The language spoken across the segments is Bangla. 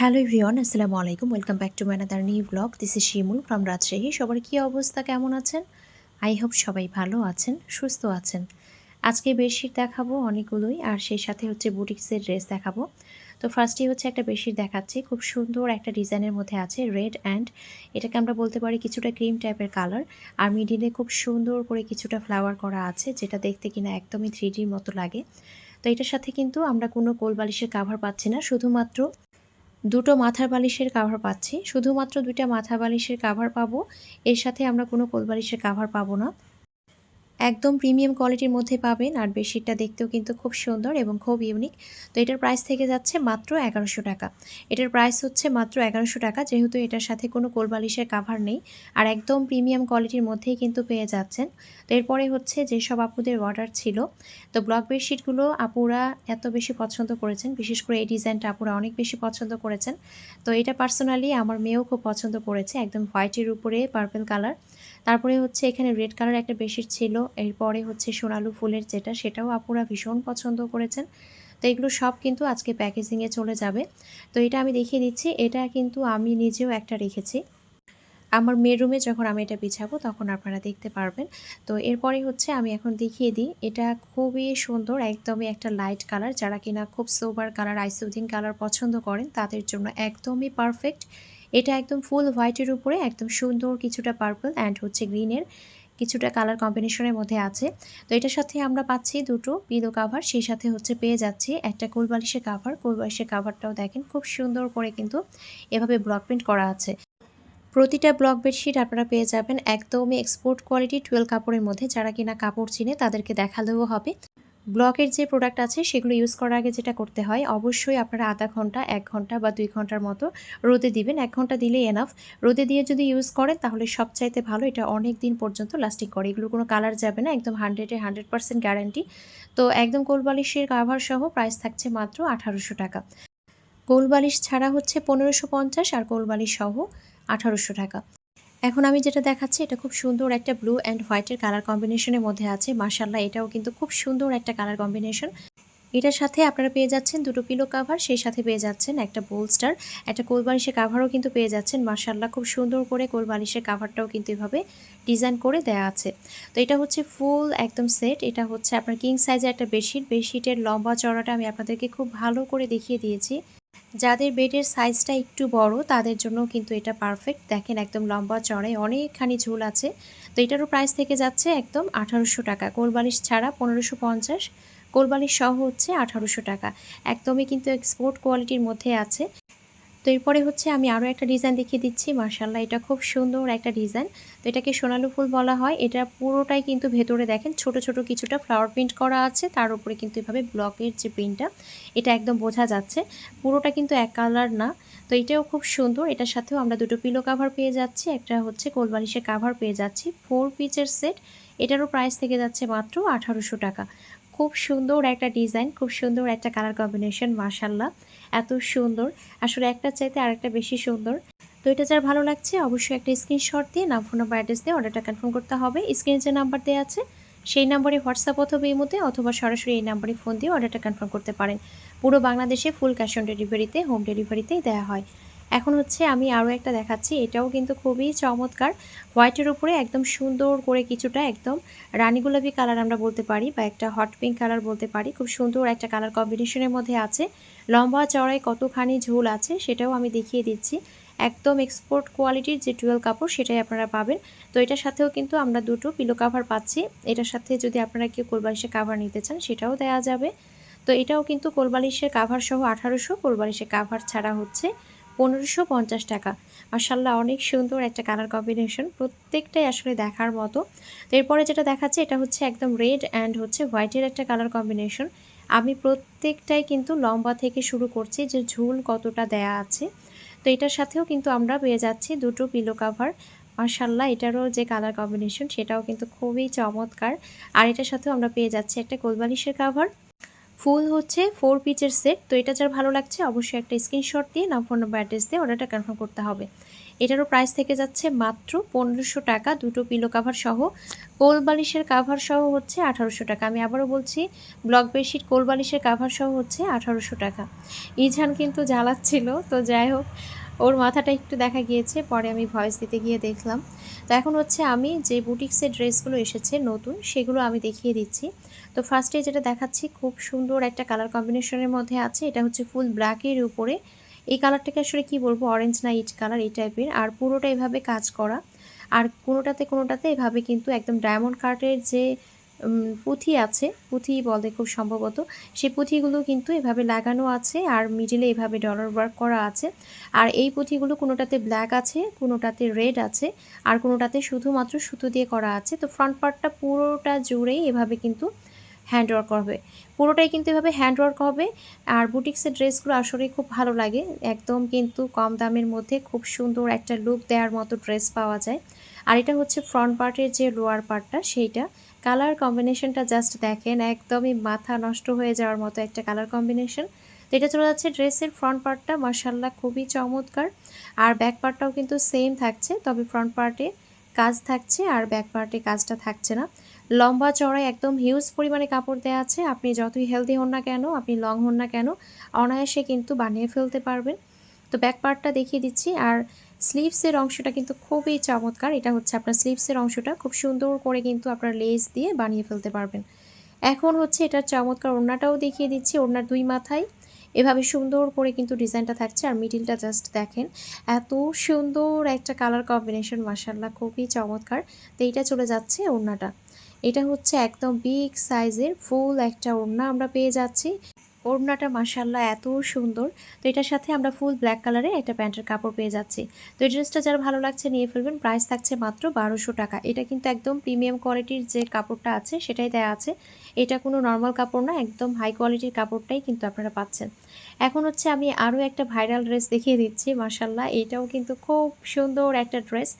হ্যালো এভরিওয়ান, আসসালামু আলাইকুম। Welcome back to my another new blog. This is Shimul from Rajshahi. সবার কী অবস্থা, কেমন আছেন? আই হোপ সবাই ভালো আছেন, সুস্থ আছেন। আজকে বেডশিট দেখাবো অনেকগুলোই, আর সেই সাথে হচ্ছে বুটিক্সের ড্রেস দেখাবো। তো ফার্স্টেই হচ্ছে একটা বেডশিট দেখাচ্ছি। খুব সুন্দর একটা ডিজাইনের মধ্যে আছে রেড অ্যান্ড এটাকে আমরা বলতে পারি কিছুটা ক্রিম টাইপের কালার। আর মিডিলে খুব সুন্দর করে কিছুটা ফ্লাওয়ার করা আছে, যেটা দেখতে কিনা একদমই থ্রি মতো লাগে। তো এটার সাথে কিন্তু আমরা কোনো কোল বালিশের কাভার পাচ্ছি না, শুধুমাত্র দুটো মাথার বালিশের কাভার পাচ্ছি। শুধুমাত্র দুইটা মাথা বালিশের কাভার পাবো। এর সাথে আমরা কোনো কোল বালিশের কাভার পাবো না। একদম প্রিমিয়াম কোয়ালিটির মধ্যে পাবেন আর বেডশিটটা দেখতেও কিন্তু খুব সুন্দর এবং খুব ইউনিক। তো এটার প্রাইস থেকে যাচ্ছে মাত্র এগারোশো টাকা। এটার প্রাইস হচ্ছে মাত্র এগারোশো টাকা, যেহেতু এটার সাথে কোনো কোলবালিশের কাভার নেই আর একদম প্রিমিয়াম কোয়ালিটির মধ্যেই কিন্তু পেয়ে যাচ্ছেন। তো এরপরে হচ্ছে যেসব আপুদের অর্ডার ছিল, তো ব্লক বেডশিটগুলো আপুরা এত বেশি পছন্দ করেছেন, বিশেষ করে এই ডিজাইনটা আপুরা অনেক বেশি পছন্দ করেছেন। তো এটা পার্সোনালি আমার মেয়েও খুব পছন্দ করেছে, একদম হোয়াইটের উপরে পার্পেল কালার তারপরে হচ্ছে এখানে রেড কালার একটা বেশির ছিল। এরপরে হচ্ছে সোনালু ফুলের যেটা, সেটাও আপুরা ভীষণ পছন্দ করেছেন। তো এগুলো সব কিন্তু আজকে প্যাকেজিংয়ে চলে যাবে। তো এটা আমি দেখিয়ে দিচ্ছি। এটা কিন্তু আমি নিজেও একটা রেখেছি। আমার মেয়ের রুমে যখন আমি এটা বিছাবো, তখন আপনারা দেখতে পারবেন। তো এরপরে হচ্ছে আমি এখন দেখিয়ে দিই। এটা খুবই সুন্দর, একদমই একটা লাইট কালার যারা কিনা খুব সোবার কালার আইসুদিন কালার পছন্দ করেন, তাদের জন্য একদমই পারফেক্ট এটা একদম ফুল হোয়াইটের উপরে, একদম সুন্দর কিছুটা পার্পল অ্যান্ড হচ্ছে গ্রিনের কিছুটা কালার কম্বিনেশনের মধ্যে আছে। তো এটার সাথে আমরা পাচ্ছি দুটো পিলো কাভার সেই সাথে হচ্ছে পেয়ে যাচ্ছি একটা কোলবালিশের কাভার কোলবালিশের কাভারটাও দেখেন, খুব সুন্দর করে কিন্তু এভাবে ব্লক প্রিন্ট করা আছে। প্রতিটা ব্লক বেডশিট আপনারা পেয়ে যাবেন একদমই এক্সপোর্ট কোয়ালিটি টুয়েলভ কাপড়ের মধ্যে। যারা কিনা কাপড় চিনে তাদেরকে দেখালেও হবে। ব্লকের যে প্রোডাক্ট আছে, সেগুলো ইউজ করার আগে যেটা করতে হয়, অবশ্যই আপনারা আধা ঘণ্টা, এক ঘণ্টা বা দুই ঘণ্টার মতো রোদে দিবেন। এক ঘণ্টা দিলেই এনাফ রোদে দিয়ে যদি ইউজ করেন, তাহলে সবচাইতে ভালো এটা অনেক দিন পর্যন্ত লাস্টিং করে। এগুলো কোনো কালার যাবে না, একদম হান্ড্রেডে হান্ড্রেড পার্সেন্ট গ্যারান্টি তো একদম কোলবালিশের কাভার সহ প্রাইস থাকছে মাত্র আঠারোশো টাকা। কোলবালিশ ছাড়া হচ্ছে পনেরোশো পঞ্চাশ আর কোলবালিশ সহ আঠারোশো টাকা। এখন আমি যেটা দেখাচ্ছি, এটা খুব সুন্দর একটা ব্লু অ্যান্ড হোয়াইটের কালার কম্বিনেশনের মধ্যে আছে। মার্শাল্লাহ এটাও কিন্তু খুব সুন্দর একটা কালার কম্বিনেশন এটার সাথে আপনারা পেয়ে যাচ্ছেন দুটো পিলো কাভার সেই সাথে পেয়ে যাচ্ছেন একটা বোলস্টার একটা কোলবালিশের কাভারও কিন্তু পেয়ে যাচ্ছেন। মার্শাল্লাহ খুব সুন্দর করে কোলবালিশের কাভারটাও কিন্তু এভাবে ডিজাইন করে দেয়া আছে। তো এটা হচ্ছে ফুল একদম সেট এটা হচ্ছে আপনার কিং সাইজের একটা বেডশিট বেডশিটের লম্বা চড়াটা আমি আপনাদেরকে খুব ভালো করে দেখিয়ে দিয়েছি। যাদের বেডের সাইজটা একটু বড়, তাদের জন্য কিন্তু এটা পারফেক্ট দেখেন একদম লম্বা চড়ে অনেকখানি ঝুল আছে। তো এটারও প্রাইস থেকে যাচ্ছে একদম আঠারোশো টাকা। কোলবালিশ ছাড়া পনেরোশো পঞ্চাশ। কোলবালিশ সহ হচ্ছে আঠারোশো টাকা। একদমই কিন্তু এক্সপোর্ট কোয়ালিটির মধ্যে আছে। তো এরপরে হচ্ছে আমি আরও একটা ডিজাইন দেখিয়ে দিচ্ছি। মার্শাল্লাহ এটা খুব সুন্দর একটা ডিজাইন তো এটাকে সোনালু ফুল বলা হয়। এটা পুরোটাই কিন্তু ভেতরে দেখেন, ছোট ছোট কিছুটা ফ্লাওয়ার প্রিন্ট করা আছে। তার উপরে কিন্তু এভাবে ব্লকের যে প্রিন্টটা এটা একদম বোঝা যাচ্ছে। পুরোটা কিন্তু এক কালার না। তো এটাও খুব সুন্দর। এটার সাথেও আমরা দুটো পিলো কাভার পেয়ে যাচ্ছি। একটা হচ্ছে কোলবালিশের কাভার পেয়ে যাচ্ছি। ফোর পিচের সেট এটারও প্রাইস থেকে যাচ্ছে মাত্র আঠারোশো টাকা। খুব সুন্দর একটা ডিজাইন, খুব সুন্দর একটা কালার কম্বিনেশন মাসাল্লাহ এত সুন্দর। আসলে একটা চাইতে আরেকটা বেশি সুন্দর। তো এটা যার ভালো লাগছে, অবশ্যই একটা স্ক্রিনশট দিয়ে নাম ফোন নাম্বার অ্যাড্রেস দিয়ে অর্ডারটা কনফার্ম করতে হবে। স্ক্রিনে যে নাম্বার দেওয়া আছে, সেই নাম্বারে হোয়াটসঅ্যাপ অথবা ইমোতে অথবা সরাসরি এই নাম্বারে ফোন দিয়ে অর্ডারটা কনফার্ম করতে পারেন। পুরো বাংলাদেশে ফুল ক্যাশ অন ডেলিভারিতে হোম ডেলিভারিতেই দেওয়া হয়। এখন হচ্ছে আমি আরও একটা দেখাচ্ছি। এটাও কিন্তু খুবই চমৎকার। হোয়াইটের উপরে একদম সুন্দর করে কিছুটা একদম রানী গোলাপি কালার আমরা বলতে পারি বা একটা হট পিঙ্ক কালার বলতে পারি। খুব সুন্দর একটা কালার কম্বিনেশনের মধ্যে আছে। লম্বা চড়াই কতখানি ঝোল আছে সেটাও আমি দেখিয়ে দিচ্ছি। একদম এক্সপোর্ট কোয়ালিটির যে টুয়েল কাপড় সেটাই আপনারা পাবেন। তো এটার সাথেও কিন্তু আমরা দুটো পিলো কাভার পাচ্ছি। এটার সাথে যদি আপনারা কেউ কোলবালিশের কাভার নিতে চান সেটাও দেওয়া যাবে। তো এটাও কিন্তু কোলবালিশের কাভার সহ আঠারোশো কোলবালিশের কাভার ছাড়া হচ্ছে। পনেরোশো পঞ্চাশ টাকা। মার্শাল্লাহ অনেক সুন্দর একটা কালার কম্বিনেশন প্রত্যেকটাই আসলে দেখার মতো। তো এরপরে যেটা দেখাচ্ছে, এটা হচ্ছে একদম রেড অ্যান্ড হচ্ছে হোয়াইটের একটা কালার কম্বিনেশন আমি প্রত্যেকটাই কিন্তু লম্বা থেকে শুরু করছি, যে ঝুল কতটা দেয়া আছে। তো এটার সাথেও কিন্তু আমরা পেয়ে যাচ্ছি দুটো পিলো কাভার মার্শাল্লাহ এটারও যে কালার কম্বিনেশন সেটাও কিন্তু খুবই চমৎকার। আর এটার সাথেও আমরা পেয়ে যাচ্ছি একটা কোলবালিশের কাভার ফুল হচ্ছে ফোর পিচের সেট তো এটা যার ভালো লাগছে অবশ্যই একটা স্ক্রিনশট দিয়ে নাম ফোন নাম্বার অ্যাড্রেস দিয়ে অর্ডারটা কনফার্ম করতে হবে। এটারও প্রাইস থেকে যাচ্ছে মাত্র পনেরোশো টাকা, দুটো পিলো কাভার সহ। কোল বালিশের কাভার সহ হচ্ছে আঠারোশো টাকা। আমি আবারও বলছি ব্লক বেডশিট কোল বালিশের কাভার সহ হচ্ছে আঠারোশো টাকা। ইঝান কিন্তু জ্বালাচ্ছিল, তো যাই হোক, ওর মাথাটা একটু দেখা গিয়েছে, পরে আমি ভয়েস দিতে গিয়ে দেখলাম। তো এখন হচ্ছে আমি যে বুটিক্সের ড্রেসগুলো এসেছে নতুন, সেগুলো আমি দেখিয়ে দিচ্ছি। তো ফার্স্টে যেটা দেখাচ্ছি, খুব সুন্দর একটা কালার কম্বিনেশনের মধ্যে আছে। এটা হচ্ছে ফুল ব্ল্যাকের উপরে। এই কালারটাকে আসলে কি বলব? অরেঞ্জ না ইট কালার এই টাইপের আর পুরোটা এভাবে কাজ করা। আর কোনোটাতে কোনোটাতে এভাবে কিন্তু একদম ডায়মন্ড কার্টের যে পুঁথি আছে, পুঁথি বলে খুব সম্ভবত, সেই পুঁথিগুলো কিন্তু এভাবে লাগানো আছে আর মিডিলে এভাবে ডলার ওয়ার্ক করা আছে। আর এই পুঁথিগুলো কোনোটাতে ব্ল্যাক আছে, কোনোটাতে রেড আছে, আর কোনোটাতে শুধুমাত্র সুতো দিয়ে করা আছে। তো ফ্রন্ট পার্টটা পুরোটা জুড়েই এভাবে কিন্তু হ্যান্ড ওয়ার্ক হবে। পুরোটাই কিন্তু এভাবে হ্যান্ড ওয়ার্ক হবে। আর বুটিক্সের ড্রেসগুলো আসলে খুব ভালো লাগে। একদম কিন্তু কম দামের মধ্যে খুব সুন্দর একটা লুক দেওয়ার মতো ড্রেস পাওয়া যায়। আর এটা হচ্ছে ফ্রন্ট পার্টের যে লোয়ার পার্টটা সেইটা। কালার কম্বিনেশনটা জাস্ট দেখেন, একদমই মাথা নষ্ট হয়ে যাওয়ার মতো একটা কালার কম্বিনেশন তো এটা চলে যাচ্ছে ড্রেসের ফ্রন্ট পার্টটা মার্শাল্লাহ খুবই চমৎকার। আর ব্যাক পার্টটাও কিন্তু সেম থাকছে, তবে ফ্রন্ট পার্টে কাজ থাকছে আর ব্যাক পার্টে কাজটা থাকছে না। লম্বা চড়াই একদম হিউজ পরিমাণে কাপড় দেওয়া আছে। আপনি যতই হেলদি হন না কেন, আপনি লং হন না কেন, অনায়াসে কিন্তু বানিয়ে ফেলতে পারবেন। তো ব্যাক পার্টটা দেখিয়ে দিচ্ছি। আর স্লিভসের অংশটা কিন্তু খুবই চমৎকার। এটা হচ্ছে আপনার স্লিভসের অংশটা। খুব সুন্দর করে কিন্তু আপনার লেস দিয়ে বানিয়ে ফেলতে পারবেন। এখন হচ্ছে এটার চমৎকার ওড়নাটাও দেখিয়ে দিচ্ছি, ওড়নার দুই মাথায়। এভাবে সুন্দর করে কিন্তু ডিজাইনটা থাকছে। আর মিডিলটা জাস্ট দেখেন, এত সুন্দর একটা কালার কম্বিনেশন মাসাল্লাহ খুবই চমৎকার। তো এইটা চলে যাচ্ছে ওড়নাটা। এটা হচ্ছে একদম বিগ সাইজের ফুল একটা ওড়না আমরা পেয়ে যাচ্ছি। ওড়নাটা মাসাল্লাহ এত সুন্দর। তো এটার সাথে আমরা ফুল ব্ল্যাক কালারে একটা প্যান্টের কাপড় পেয়ে যাচ্ছি। তো এই ড্রেসটা যারা ভালো লাগছে নিয়ে ফেলবেন প্রাইস থাকছে মাত্র বারোশো টাকা। এটা কিন্তু একদম প্রিমিয়াম কোয়ালিটির যে কাপড়টা আছে সেটাই দেওয়া আছে। এটা কোনো নর্মাল কাপড় না, একদম হাই কোয়ালিটির কাপড়টাই কিন্তু আপনারা পাচ্ছেন। এখন হচ্ছে আমি আরও একটা ভাইরাল ড্রেস দেখিয়ে দিচ্ছি মাসাল্লাহ এটাও কিন্তু খুব সুন্দর একটা ড্রেস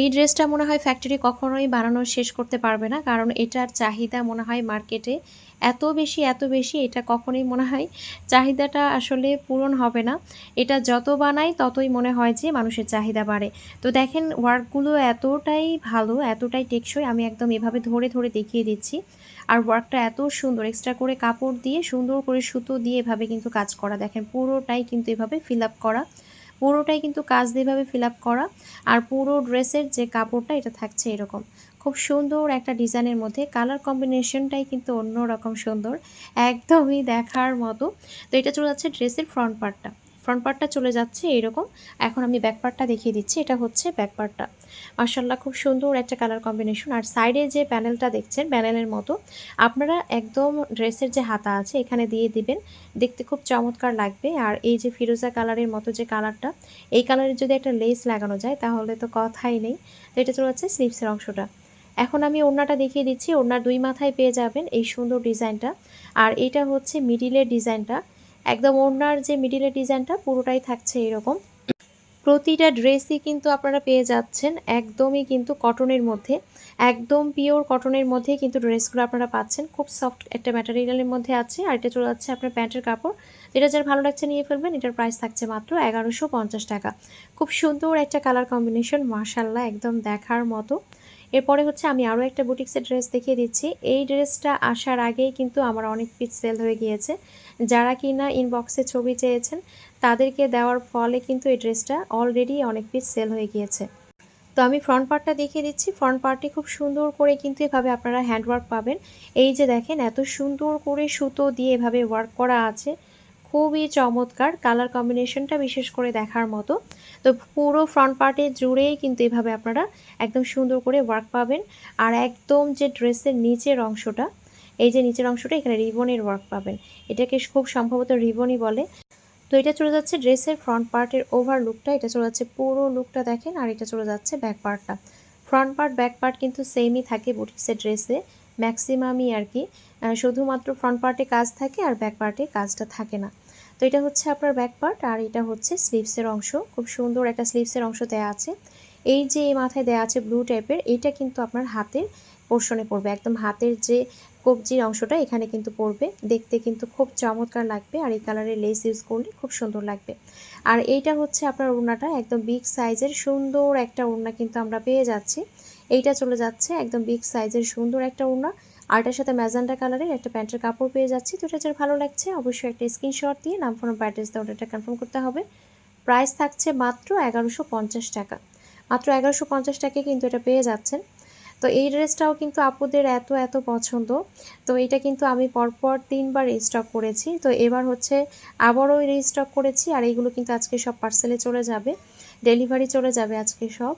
এই ড্রেসটা মনে হয় ফ্যাক্টরি কখনোই বানানো শেষ করতে পারবে না, কারণ এটার চাহিদা মনে হয় মার্কেটে এত বেশি এত বেশি, এটা কখনোই মনে হয় চাহিদাটা আসলে পূরণ হবে না। এটা যত বানাই ততই মনে হয় যে মানুষের চাহিদা বাড়ে। তো দেখেন ওয়ার্কগুলো এতটাই ভালো, এতটাই টেকসই, আমি একদম এভাবে ধরে ধরে দেখিয়ে দিচ্ছি। আর ওয়ার্কটা এত সুন্দর এক্সট্রা করে কাপড় দিয়ে, সুন্দর করে সুতো দিয়ে এভাবে কিন্তু কাজ করা। দেখেন পুরোটাই কিন্তু এভাবে ফিল আপ করা। পুরোটাই কিন্তু কাজ দিয়েভাবে ফিল করা। আর পুরো ড্রেসের যে কাপড়টা, এটা থাকছে এরকম। খুব সুন্দর একটা ডিজাইনের মধ্যে। কালার কম্বিনেশনটাই কিন্তু অন্যরকম সুন্দর। একদমই দেখার মতো। তো এটা চলে যাচ্ছে ড্রেসের ফ্রন্ট পার্টটা। ফ্রন্ট পার্টটা চলে যাচ্ছে এরকম। এখন আমি ব্যাক পার্টটা দেখিয়ে দিচ্ছি, এটা হচ্ছে ব্যাক পার্টটা মার্শাল্লাহ খুব সুন্দর একটা কালার কম্বিনেশন আর সাইডে যে প্যানেলটা দেখছেন প্যানেলের মতো, আপনারা একদম ড্রেসের যে হাতা আছে, এখানে দিয়ে দিবেন। দেখতে খুব চমৎকার লাগবে। আর এই যে ফিরোজা কালারের মতো যে কালারটা এই কালারের যদি একটা লেস লাগানো যায়, তাহলে তো কথাই নেই। তো এটা চলে যাচ্ছে স্লিভসের অংশটা। এখন আমি ওড়নাটা দেখিয়ে দিচ্ছি। ওড়নার দুই মাথায় পেয়ে যাবেন এই সুন্দর ডিজাইনটা আর এটা হচ্ছে মিডিলের ডিজাইনটা একদম ওড়নার যে মিডিলের ডিজাইনটা পুরোটাই থাকছে এরকম। প্রতিটা ড্রেসই কিন্তু আপনারা পেয়ে যাচ্ছেন একদমই কিন্তু কটনের মধ্যে, একদম পিওর কটনের মধ্যে কিন্তু ড্রেসগুলো আপনারা পাচ্ছেন। খুব সফট একটা ম্যাটেরিয়ালের মধ্যে আছে, আর এটা চলে যাচ্ছে আপনার প্যান্টের কাপড়। যেটা যার ভালো লাগছে নিয়ে ফেলবেন, এটার প্রাইস থাকছে মাত্র এগারোশো পঞ্চাশ টাকা। খুব সুন্দর একটা কালার কম্বিনেশন মার্শাল্লাহ একদম দেখার মতো। এরপরে হচ্ছে আমি আরও একটা বুটিক্সের ড্রেস দেখিয়ে দিচ্ছি। এই ড্রেসটা আসার আগেই কিন্তু আমার অনেক পিস সেল হয়ে গিয়েছে। যারা কিনা ইনবক্সে ছবি চেয়েছেন, তাদেরকে দেওয়ার ফলে কিন্তু এই ড্রেসটা অলরেডি অনেক পিস সেল হয়ে গিয়েছে। তো আমি ফ্রন্ট পার্টটা দেখিয়ে দিচ্ছি। ফ্রন্ট পার্টটি খুব সুন্দর করে কিন্তু এভাবে আপনারা হ্যান্ডওয়ার্ক পাবেন। এই যে দেখেন, এত সুন্দর করে সুতো দিয়ে এভাবে ওয়ার্ক করা আছে। খুবই চমৎকার কালার কম্বিনেশনটা বিশেষ করে দেখার মতো। তো পুরো ফ্রন্ট পার্টে জুড়েই কিন্তু এভাবে আপনারা একদম সুন্দর করে ওয়ার্ক পাবেন। আর একদম যে ড্রেসের নিচের অংশটা এই যে নিচের অংশটা, এখানে রিবনের ওয়ার্ক পাবেন। এটাকে খুব সম্ভবত রিবনই বলে। তো এটা চলে যাচ্ছে ড্রেসের ফ্রন্ট পার্টের ওভার লুকটা এটা চলে যাচ্ছে পুরো লুকটা দেখেন, আর এটা চলে যাচ্ছে ব্যাক পার্টটা ফ্রন্ট পার্ট ব্যাক পার্ট কিন্তু সেমই থাকে বুটিক্সের ড্রেসে ম্যাক্সিমামই আর কি। শুধুমাত্র ফ্রন্ট পার্টে কাজ থাকে আর ব্যাক পার্টে কাজটা থাকে না। তো এটা হচ্ছে আপনার ব্যাক পার্ট আর এটা হচ্ছে স্লিভসের অংশ। খুব সুন্দর একটা স্লিভসের অংশ দেওয়া আছে। এই যে এই মাথায় দেওয়া আছে ব্লু টাইপের এটা কিন্তু আপনার হাতের পোর্শনে পড়বে। একদম হাতের যে কবজির অংশটা এখানে কিন্তু পড়বে। দেখতে কিন্তু খুব চমৎকার লাগবে আর এই কালারের লেস ইউজ করলে খুব সুন্দর লাগবে। আর এইটা হচ্ছে আপনার ওড়নাটা, একদম বিগ সাইজের সুন্দর একটা ওড়না কিন্তু আমরা পেয়ে যাচ্ছি। এইটা চলে যাচ্ছে একদম বিগ সাইজের সুন্দর একটা ওড়না। আর এটার সাথে ম্যাজেন্টা কালারের একটা প্যান্টের কাপড় পেয়ে যাচ্ছি। তো এটা যার ভালো লাগছে অবশ্যই একটা স্ক্রিনশট দিয়ে নাম ফোন অ্যাড্রেস দিয়ে অর্ডারটা কনফার্ম করতে হবে। প্রাইস থাকছে মাত্র এগারোশো টাকা। মাত্র এগারোশো টাকায় কিন্তু এটা পেয়ে যাচ্ছেন। তো এই ড্রেসটাও কিন্তু আপুদের এত এত পছন্দ। তো এটা কিন্তু আমি পরপর তিনবার রিস্টক করেছি। তো এবার হচ্ছে আবারও রিস্টক করেছি আর এইগুলো কিন্তু আজকে সব পার্সেলে চলে যাবে। ডেলিভারি চলে যাবে আজকে সব।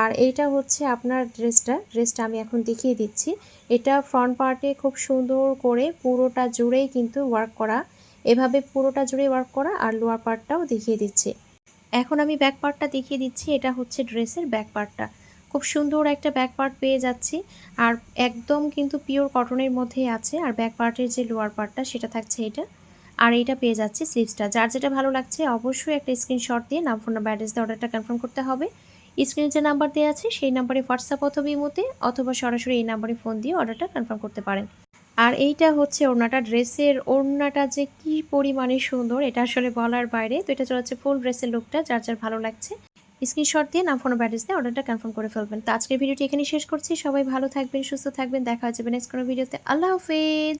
আর এইটা হচ্ছে আপনার ড্রেসটা। ড্রেসটা আমি এখন দেখিয়ে দিচ্ছি। এটা ফ্রন্ট পার্টে খুব সুন্দর করে পুরোটা জুড়েই কিন্তু ওয়ার্ক করা। এভাবে পুরোটা জুড়ে ওয়ার্ক করা আর লোয়ার পার্টটাও দেখিয়ে দিচ্ছি। এখন আমি ব্যাক পার্টটা দেখিয়ে দিচ্ছি। এটা হচ্ছে ড্রেসের ব্যাক পার্টটা খুব সুন্দর একটা ব্যাক পার্ট পেয়ে যাচ্ছি। আর একদম কিন্তু পিওর কটনের মধ্যেই আছে। আর ব্যাক পার্টের যে লোয়ার পার্টটা সেটা থাকছে এটা। আর এইটা পেয়ে যাচ্ছি স্লিভসটা যার যেটা ভালো লাগছে, অবশ্যই একটা স্ক্রিনশট দিয়ে নাম ফোন নাম্বার অ্যাড্রেস দিয়ে অর্ডারটা কনফার্ম করতে হবে। স্ক্রিনে যে নাম্বার দেওয়া আছে, সেই নাম্বারে হোয়াটসঅ্যাপ অথবা ইমোতে অথবা সরাসরি এই নাম্বারে ফোন দিয়ে অর্ডারটা কনফার্ম করতে পারেন। আর এইটা হচ্ছে ওড়নাটা ড্রেসের ওড়নাটা যে কি পরিমাণে সুন্দর, এটা আসলে বলার বাইরে। তো এটা চলে যাচ্ছে ফুল ড্রেসের লুকটা যার যার ভালো লাগছে। স্ক্রিনশট দিয়ে নাম ফোন ব্যাড্রেস দিয়ে অর্ডারটা কনফার্ম করে ফেলবেন। তো আজকের ভিডিওটি এখানে শেষ করছি। সবাই ভালো থাকবেন, সুস্থ থাকবেন। দেখা হচ্ছে নেক্সট কোনো ভিডিওতে। আল্লাহ হাফেজ!